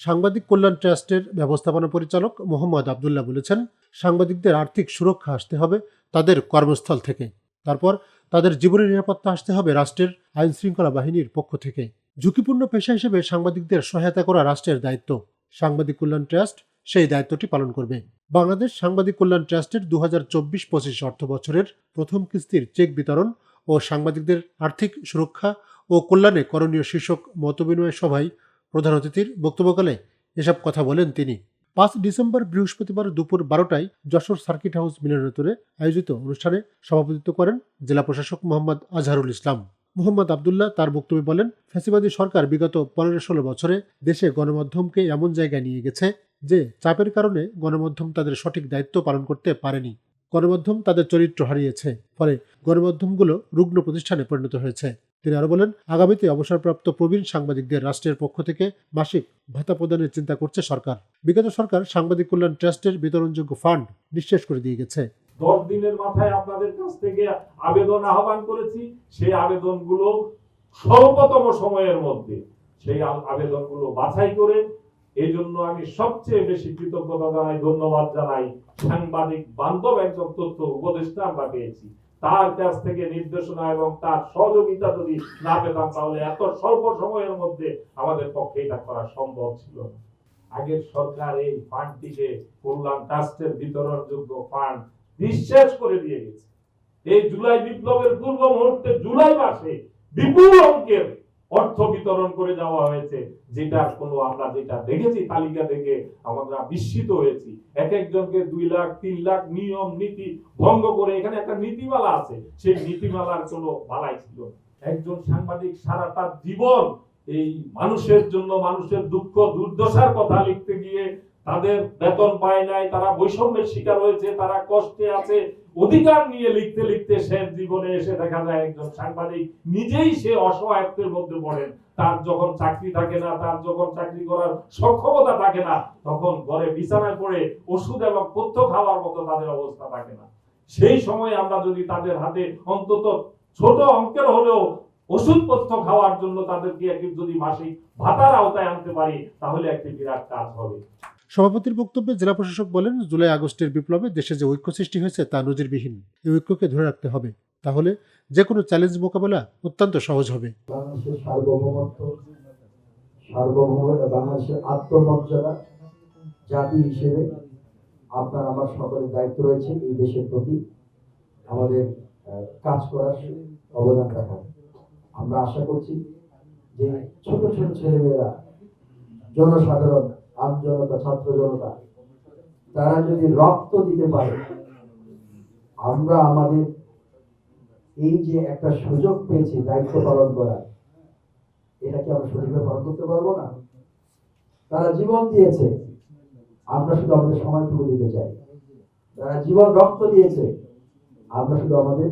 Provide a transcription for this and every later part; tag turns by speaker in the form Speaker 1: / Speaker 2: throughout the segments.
Speaker 1: সাংবাদিক কল্যাণ ট্রাস্টের ব্যবস্থাপনা পরিচালক মোহাম্মদ আবদুল্লাহ বলেছেন, সাংবাদিকদের আর্থিক সুরক্ষা আসতে হবে তাদের কর্মস্থল থেকে। তারপর তাদের জীবনের নিরাপত্তা আসতে হবে রাষ্ট্রের আইন শৃঙ্খলা বাহিনীর পক্ষ থেকে। ঝুঁকিপূর্ণ পেশা হিসেবে সাংবাদিকদের সহায়তা করা রাষ্ট্রের দায়িত্ব। সাংবাদিক কল্যাণ ট্রাস্ট সেই দায়িত্বটি পালন করবে। বাংলাদেশ সাংবাদিক কল্যাণ ট্রাস্টের দু হাজার চব্বিশ পঁচিশ অর্থ বছরের প্রথম কিস্তির চেক বিতরণ ও সাংবাদিকদের আর্থিক সুরক্ষা ও কল্যাণে করণীয় শীর্ষক মতবিনিময় সভায় প্রধান অতিথির বক্তব্যকালে এসব কথা বলেন তিনি। পাঁচ ডিসেম্বর বৃহস্পতিবার দুপুর বারোটায় যশোর সার্কিট হাউস মিলনায়তনে আয়োজিত অনুষ্ঠানে সভাপতিত্ব করেন জেলা প্রশাসক মোহাম্মদ আজহারুল ইসলাম। মোহাম্মদ আবদুল্লাহ তার বক্তব্যে বলেন ফ্যাসিবাদী সরকার বিগত পনেরো ষোলো বছরে দেশে গণমাধ্যমকে এমন জায়গায় নিয়ে গেছে যে চাপের কারণে গণমাধ্যম তাদের সঠিক দায়িত্ব পালন করতে পারেনি। গণমাধ্যম তাদের চরিত্র হারিয়েছে, ফলে গণমাধ্যমগুলো রুগ্ন প্রতিষ্ঠানে পরিণত হয়েছে। তিনি আরও বলেন, আগামীতে অবসরপ্রাপ্ত প্রবীণ সাংবাদিকদের রাষ্ট্রের পক্ষ থেকে মাসিক ভাতা প্রদানের চিন্তা করছে সরকার। বিগত সরকার সাংবাদিক কল্যাণ ট্রাস্টের বিতরণযোগ্য ফান্ড নিঃশেষ করে দিয়ে গেছে।
Speaker 2: দশ দিনের মাথায় আপনাদের কাছ থেকে আবেদন আহ্বান করেছি। সেই আবেদনগুলো স্বল্পতম সময়ের মধ্যে সেই আবেদনগুলো বাছাই করে এই জন্য আমি সবচেয়ে বেশি কৃতজ্ঞতা জানাই, ধন্যবাদ জানাই সাংবাদিক বান্ধব একজন তথ্য উপদেষ্টা আমরা পেয়েছি। তার কাছ থেকে নির্দেশনা এবং তার সহযোগিতা যদি না পেতাম, তাহলে এত স্বল্প সময়ের মধ্যে আমাদের পক্ষে এটা করা সম্ভব ছিল না। আগের সরকার এই ফান্ডটিকে কল্যাণ ট্রাস্টের বিতরণযোগ্য ফান্ড নিঃশেষ করে দিয়ে গেছে। এই জুলাই বিপ্লবের পূর্ব মুহূর্তে জুলাই মাসে বিপুল অঙ্কের অর্থ বিতরণ করে যাওয়া হয়েছে, যেটা কোনো আমরা যেটা দেখেছি, তালিকা থেকে আমরা বিস্মিত হয়েছি। এক একজনকে দুই লাখ, তিন লাখ নিয়ম, নীতি ভঙ্গ করে এখানে একটা নীতিমালা আছে। সেই নীতিমালার কোনো বালাই ছিল একজন সাংবাদিক সারাটা জীবন এই মানুষের জন্য, মানুষের দুঃখ, দুর্দশার কথা লিখতে গিয়ে তাদের বেতন পায় নাই, তারা বৈষম্যের শিকার হয়েছে, তারা কষ্টে আছে। অধিকার নিয়ে লিখতে লিখতে শেষ জীবনে এসে দেখা যায় একজন সাংবাদিক নিজেই সে অসহায়ত্বের মধ্যে পড়েন। তার যখন চাকরি থাকে না, তার যখন চাকরি করার সক্ষমতা থাকে না, তখন ঘরে বিছানায় পড়ে ওষুধ এবং পথ্য খাওয়ার মতো তাদের অবস্থা থাকে না। সেই সময় আমরা যদি তাদের হাতে অন্তত ছোট অঙ্কের হলেও ওষুধপত্র খাওয়ার জন্য তাদেরকে একটি যদি মাসিক ভাতার আওতায় আনতে পারি তাহলে একটি বিরাট কাজ হবে।
Speaker 1: সভাপতির বক্তব্যে জেলা প্রশাসক বলেন জুলাই আগস্টের বিপ্লবে দেশে যে ঐক্য সৃষ্টি হয়েছে তা নজিরবিহীন। এই ঐক্যকে ধরে রাখতে হবে। তাহলে যে কোনো চ্যালেঞ্জ মোকাবেলা অত্যন্ত সহজ হবে।
Speaker 3: বাংলাদেশের সার্বভৌমত্ব সার্বভৌম বাংলাদেশের আত্মমর্যাদা জাতি হিসেবে আপনার আমার সকলের দায়িত্ব রয়েছে এই দেশের প্রতি আমাদের কাজ করার অবদান রাখার। আমরা আশা করছি যে ছোট ছোট ছেলেমেয়েরা, জনসাধারণ, আম জনতা, ছাত্র জনতা, তারা যদি রক্ত দিতে পারে, আমরা আমাদের এই যে একটা সুযোগ পেয়েছি, দায়িত্ব পালন করার এটা কি আমরা সঠিকভাবে পালন করতে পারব না। তারা জীবন দিয়েছে, আমরা শুধু আমাদের সময়টুকু দিতে চাই। তারা জীবন রক্ত দিয়েছে, আমরা শুধু আমাদের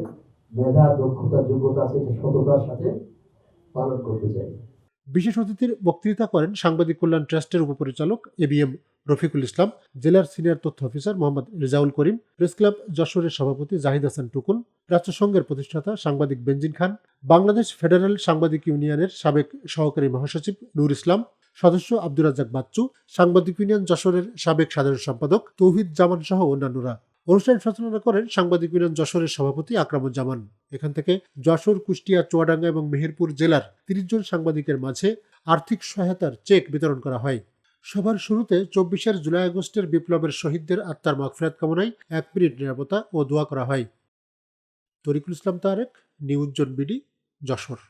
Speaker 3: মেধা, দক্ষতা, যোগ্যতা আছে, এটা সততার সাথে পালন করতে চাই।
Speaker 1: বিশেষ অতিথির বক্তৃতা করেন সাংবাদিক কল্যাণ ট্রাস্টের উপপরিচালক A B M Rafiqul Islam, জেলার সিনিয়র তথ্য officer Mohammad Rezaul Karim, press club যশোরের সভাপতি জাহিদ হাসান টুকুন রাষ্ট্রসংঘের প্রতিষ্ঠাতা সাংবাদিক বেঞ্জিন খান, বাংলাদেশ ফেডারেল সাংবাদিক ইউনিয়নের সাবেক সহকারী মহাসচিব নূর ইসলাম, সদস্য আব্দুর রাজ্জাক বাচ্চু, সাংবাদিক ইউনিয়ন যশোরের সাবেক সাধারণ সম্পাদক তৌহিদ জামান সহ অন্যান্যরা। অনুষ্ঠান সঞ্চালনা করেন সাংবাদিক ইউনিয়ন যশোরের সভাপতি আকরামুজ্জামান। এখান থেকে যশোর, কুষ্টিয়া, চুয়াডাঙ্গা এবং মেহেরপুর জেলার তিরিশ জন সাংবাদিকের মাঝে আর্থিক সহায়তার চেক বিতরণ করা হয়। সভার শুরুতে চব্বিশের জুলাই আগস্টের বিপ্লবের শহীদদের আত্মার মাগফিরাত কামনায় এক মিনিট নিরাপত্তা ও দোয়া করা হয়। Tariqul Islam Tareq, news zone BD, Jessore.